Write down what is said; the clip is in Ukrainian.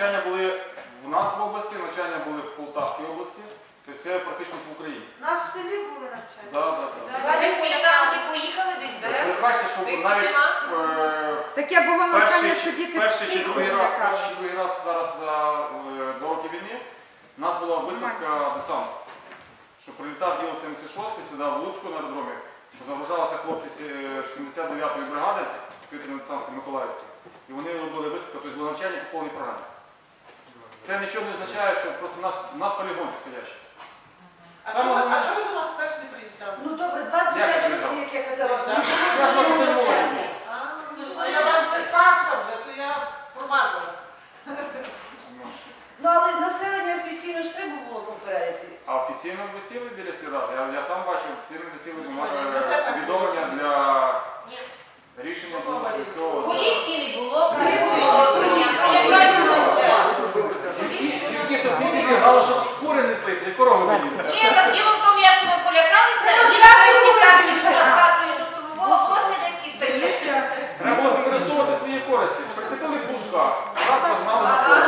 Навчання були в нас в області, навчання були в Полтавській області, тобто це практично по Україні. У нас в селі були навчання. Да, да, да. Ви поїхали десь Ви ж бачите, що Тих навіть нема? е, Таке було навчання, що перший, діти перший чи тихо другий раз, перший чи другий раз зараз за е, два роки війни у нас була висадка десанту. Що прилітав Іл-76, сідав в Луцьку на аеродромі, загружалися хлопці з е, 79-ї бригади, відкритої десантської Миколаївської, і вони робили висадку, тобто було навчання по повній програмі. Це нічого не означає, що просто у нас, у нас полігон ходячий. А Саме чого, головне- а ви до нас перш не приїжджали? Ну добре, 25 років, як я казала, Я ж вас не можу. А, ну, я бачите, старша вже, то я промазала. Ну. Ну але населення офіційно ж треба було попередити. А офіційно висіли біля сільради. Я, я сам бачив, офіційно висіли Ну, чого, повідомлення мало, щоб кури неслися, і корови не. Ні, так діло в тому, як ми полякалися, жінка тікати була хатою до пивового. Треба використовувати свої користі. Прицепили пушка, раз нажмали на.